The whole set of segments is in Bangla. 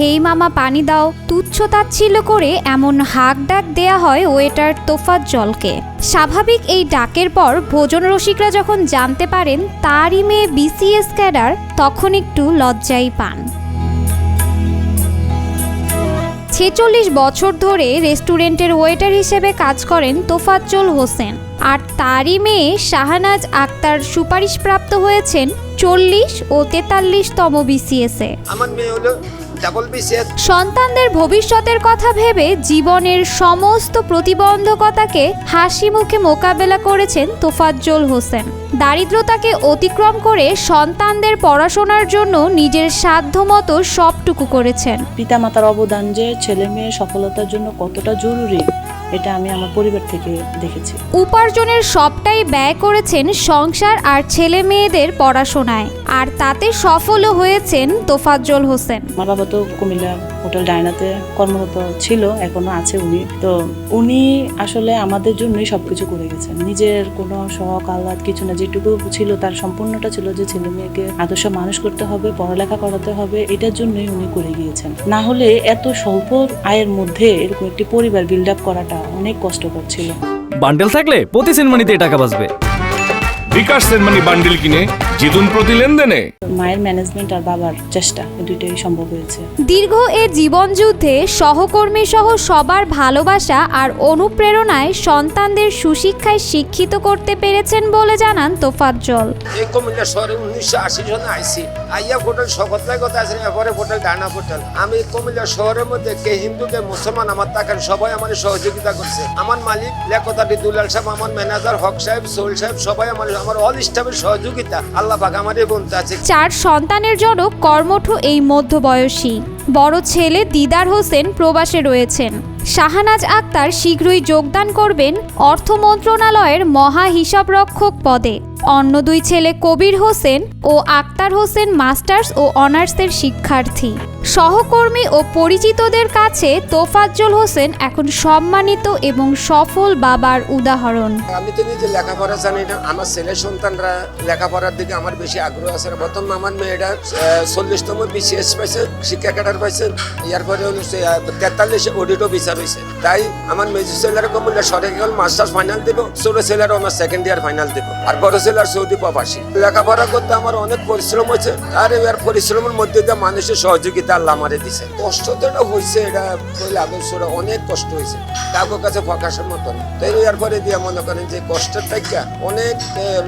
হেই মামা, পানি দাও। তুচ্ছ তাচ্ছিল্য করে এমন হাক ডাক দেয়া হয় ওয়েটার তোফাত জলকে। স্বাভাবিক এই ডাকের পর ভোজন রসিকরা যখন জানতে পারেন তারই মেয়ে বিসিএস ক্যাডার, তখন একটু লজ্জাই পান। ছেচল্লিশ বছর ধরে রেস্টুরেন্টের ওয়েটার হিসেবে কাজ করেন তোফাজ্জল হোসেন। আর তারই মেয়ে শাহানাজ আক্তার সুপারিশপ্রাপ্ত হয়েছেন চল্লিশ ও তেতাল্লিশতম বিসিএসে। আমার মেয়ে হলো সন্তানদের ভবিষ্যতের কথা ভেবে জীবনের সমস্ত প্রতিবন্ধকতাকে হাসি মুখে মোকাবেলা করেছেন তোফাজ্জল হোসেন। দারিদ্রতাকে অতিক্রম করে সন্তানদের পড়াশোনার জন্য নিজের সাধ্যমতো সবটুকু করেছেন। পিতামাতার অবদান যে ছেলে মেয়ের সফলতার জন্য কতটা জরুরি এটা আমি আমার পরিবার থেকে দেখেছি। উপার্জনের সবটাই ব্যয় করেছেন সংসার আর ছেলে মেয়েদের পড়াশোনায়। আর তাতে সফলও হয়েছেন তোফাজ্জল হোসেন। আমার বাবা তো কুমিল্লা হোটেল ডায়নাতে কর্মরত ছিল এখনও আছে উনি। তো উনি আসলে আমাদের জন্যই সবকিছু করে গেছেন। নিজের কোনো শখ আহ্লাদ কিছু না যেটুকু ছিল তার সম্পূর্ণটা ছিল যে ছেলে মেয়েকে আদর্শ মানুষ করতে হবে পড়ালেখা করাতে হবে এটার জন্যই উনি করে গিয়েছেন। না হলে এত স্বল্প আয়ের মধ্যে এরকম একটি পরিবার বিল্ড আপ করাটা অনেক কষ্টকর ছিল। বান্ডেল থাকলে প্রতি সেনমানিতে টাকা বাঁচবে। বিকাশ সেনমানি বান্ডিল কিনে জিতুন প্রতি লেনদেনে? মায়ের ম্যানেজমেন্ট আর বাবার চেষ্টা দুইটাই সম্ভব হয়েছে। দীর্ঘ এ জীবনযুদ্ধে সহকর্মী সহ সবার ভালোবাসা আর অনুপ্রেরণায় সন্তানদের সুশিক্ষায় শিক্ষিত করতে পেরেছেন বলে জানান তোফাজ্জল। এই শহরে উনিশশো আশি জন আইসি। আইয়া হোটেল শকতলাই কথা আছে এরপরে হোটেল, ডানা হোটেল। আমি কুমিল্লা শহরের মধ্যে কে হিন্দু কে মুসলমান, আমার তাকেন সবাই আমার সহযোগিতা করছে। আমার মালিক লেখতাটি দুলাল সাহেব, আমার ম্যানেজার, হক সাহেব, সোহেল সাহেব, সবাই আমার আমার অল স্টাফের সহযোগিতা। আল্লাহ পাক আমার এই আছে। চার সন্তানের জনক কর্মঠ এই মধ্যবয়সী। বড় ছেলে দিদার হোসেন প্রবাসে রয়েছেন। শাহানাজ আক্তার শীঘ্রই যোগদান করবেন অর্থ মন্ত্রণালয়ের মহা হিসাবরক্ষক পদে। অন্য দুই ছেলে কবির হোসেন ও আক্তার হোসেন মাস্টার্স ও অনার্সের শিক্ষার্থী। সহকর্মী ও পরিচিতদের কাছে তোফাজ্জল হোসেন এখন সম্মানিত এবং সফল বাবার উদাহরণ। আমি তো নিজে লেখাপড়া জানি না, আমার ছেলে সন্তানরা লেখাপড়ার দিকে আমার বেশি আগ্রহ আছে প্রথম আমার মেয়েটা চল্লিশতম বিসিএস পাইছে, শিক্ষা ক্যাডার পাইছে, এরপরে তেতাল্লিশে অডিটও বিচার হয়েছে তাই আমার মেজর ছেলের কমলে সরকারি মাস্টার্স ফাইনাল দিব ছোট ছেলের আমার সেকেন্ড ইয়ার ফাইনাল দিব, আর বড় ছেলের সৌদি প্রবাসী। লেখাপড়া করতে আমার অনেক পরিশ্রম হয়েছে, আর এর পরিশ্রমের মধ্যে দিয়ে মানুষের সহযোগিতা আল্লাহ আমারে দিছে। কষ্ট তো এটা হয়েছে এটা কইলে আগস্টরে অনেক কষ্ট হয়েছে কাউকে কাছে প্রকাশের মতন তাই এরপরে দিয়ে মনে করেন যে কষ্টের থেকে অনেক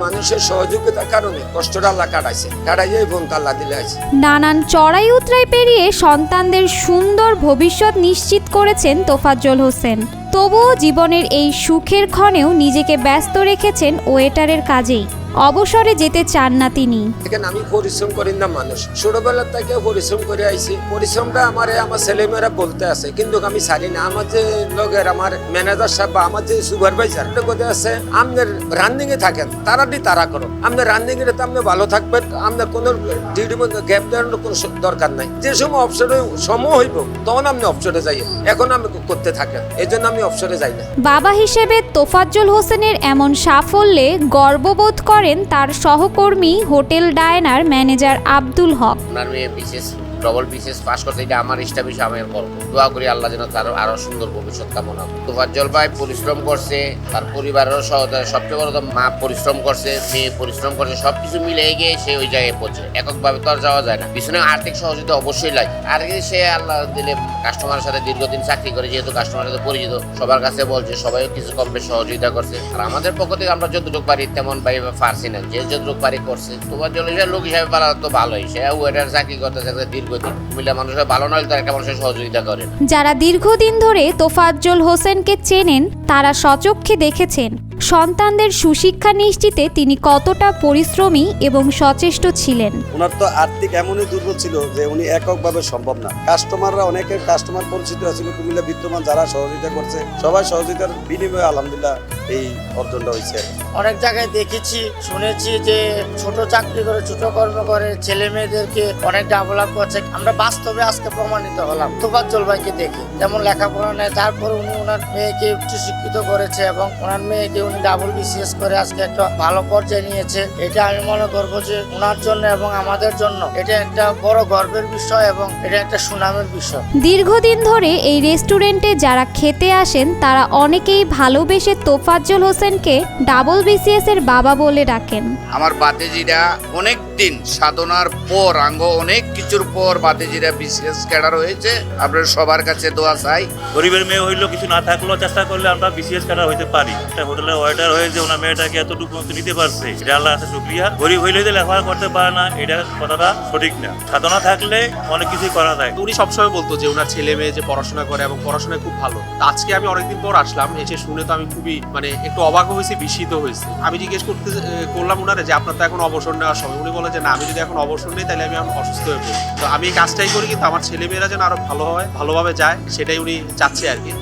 মানুষের সহযোগিতার কারণে কষ্টটা আল্লাহ কাটাইছে। কাটাইয়ে বোন আল্লাহ দিলে আছে। নানান চড়াই উতরাই পেরিয়ে সন্তানদের সুন্দর ভবিষ্যৎ নিশ্চিত করেছেন তোফাজ্জল হোসেন। তবুও জীবনের এই সুখের ক্ষণেও নিজেকে ব্যস্ত রেখেছেন ওয়েটারের কাজেই। অবসরে যেতে চান না তিনি। দেখেন আমি পরিশ্রম করি না মানুষ। ছোটবেলা থেকে পরিশ্রম করে আইছি। পরিশ্রমটা আমার আমার ছেলেমেয়েরা বলতে আছে। কিন্তু আমি ছাড়ি না আমার যে লোকের আমার ম্যানেজার সাহেব বা আমার যে সুপারভাইজার কথা আছে আপনার রানিং এ থাকেন তাড়াতাড়ি তারা করো আপনার রানিং এর আপনি ভালো থাকবেন আপনার কোনো ডিউটির মধ্যে গ্যাপ দেওয়ার কোনো দরকার নাই। যে সময় অপশনে সময় হইব তখন আপনি অবসরে যাই এখন আমি করতে থাকেন। এই জন্য আমি অবসরে যাই না। বাবা হিসেবে তোফাজ্জল হোসেনের এমন সাফল্যে গর্ববোধ করেন তার সহকর্মী hotel diner manager Abdul Haque. Double বিশেষ পাস করতে এটা আমার ইষ্টা বিষয়, আমি করব দোয়া করি আল্লাহ যেন তার আরও সুন্দর ভবিষ্যৎ কামনা। তোফাজ্জল ভাই পরিশ্রম করছে, তার পরিবারের সহায়তা সবচেয়ে বড় মা পরিশ্রম করছে, মেয়ে পরিশ্রম করছে, সবকিছু মিলে গিয়ে সে ওই জায়গায় পৌঁছে। এককভাবে তো আর যাওয়া যায় না। পিছনে আর্থিক সহযোগিতা অবশ্যই লাগে। আর কি সে আল্লাহ দিলে কাস্টমারের সাথে দীর্ঘদিন চাকরি করে, যেহেতু কাস্টমারের সাথে পরিচিত, সবার কাছে বলছে সবাই কিছু কম বেশ সহযোগিতা করছে। আর আমাদের পক্ষ থেকে আমরা যতটুকু পারি তেমন ভাই পারছি না, যে যতটুকু পারি করছে। তোমার জন্য লোক হিসাবে পারা তো ভালোই। সে ওয়েটার চাকরি করতেছে, একটা যারা দীর্ঘদিন ধরে তোফাজ্জল হোসেনকে চেনেন তারা সচক্ষে দেখেছেন সন্তানদের সুশিক্ষা নিশ্চিতে তিনি কতটা পরিশ্রমী এবং সচেষ্ট ছিলেন। ওনার তো আর্থিক এমনই দুর্বল ছিল যে উনি এককভাবে সম্ভব না। কাস্টমাররা অনেকের কাস্টমার পরিচিত ছিল কুমিল্লা বিদ্যমান যারা সহযোগিতা করছে সবাই সহযোগিতার বিনিময়ে আলহামদুলিল্লাহ এই অর্জনটা হয়েছে। অনেক জায়গায় দেখেছি শুনেছি যে ছোট চাকরি করে ছোট কর্ম করে ছেলে মেয়েদেরকে অনেক ডেভেলপ করছে। আমরা বাস্তবে আজকে প্রমাণিত হলাম তোফাজ্জল ভাইকে দেখে। যেমন লেখাপড়া নেয় তারপরে উনি ওনার মেয়েকে উচ্চশিক্ষা শিক্ষিত করেছে এবং ওনার মেয়েকে উনি ডাবল বিসিএস করে আজকে একটা ভালো পর্যায়ে নিয়েছে। এটা আমি মনে করব যে ওনার জন্য এবং আমাদের জন্য এটা একটা বড় গর্বের বিষয় এবং এটা একটা সুনামের বিষয়। দীর্ঘদিন ধরে এই রেস্টুরেন্টে যারা খেতে আসেন তারা অনেকেই ভালোবেসে তোফাজ্জল হোসেনকে ডাবল বিসিএস এর বাবা বলে ডাকেন। আমার বাতেজিরা অনেক দিন সাধনার পর আঙ্গ অনেক কিছুর পর বাতেজিরা বিসিএস ক্যাডার হয়েছে। আপনার সবার কাছে দোয়া চাই। গরিবের মেয়ে হইলেও কিছু না থাকলেও চেষ্টা করলে আমরা বিসিএস কাটার হইতে পারি। একটা হোটেলের ওয়েটার হয়ে যে ওনার মেয়েটাকে এতটুকু পর্যন্ত নিতে পারছে, এটা আল্লাহ আছে শুক্রিয়া। গরিব হইলে যে লেখাপড়া করতে পারে না, এটা কথাটা সঠিক না। সাধনা থাকলে অনেক কিছুই করা যায়। উনি সবসময় বলতো যে ওনার ছেলে মেয়ে যে পড়াশোনা করে এবং পড়াশোনায় খুব ভালো। আজকে আমি অনেকদিন পর আসলাম, এসে শুনে তো আমি খুবই মানে একটু অবাক হয়েছি, বিস্মিত হয়েছি। আমি জিজ্ঞেস করতে করলাম ওনারে যে আপনার তো এখন অবসর নেওয়ার সময়। উনি বলে যে না, আমি যদি এখন অবসর নেই, তাহলে আমি এখন অসুস্থ হয়ে পড়ি। তো আমি এই কাজটাই করি, কিন্তু আমার ছেলে মেয়েরা যেন আরও ভালো হয়, ভালোভাবে যায়, সেটাই উনি চাচ্ছে আর কি।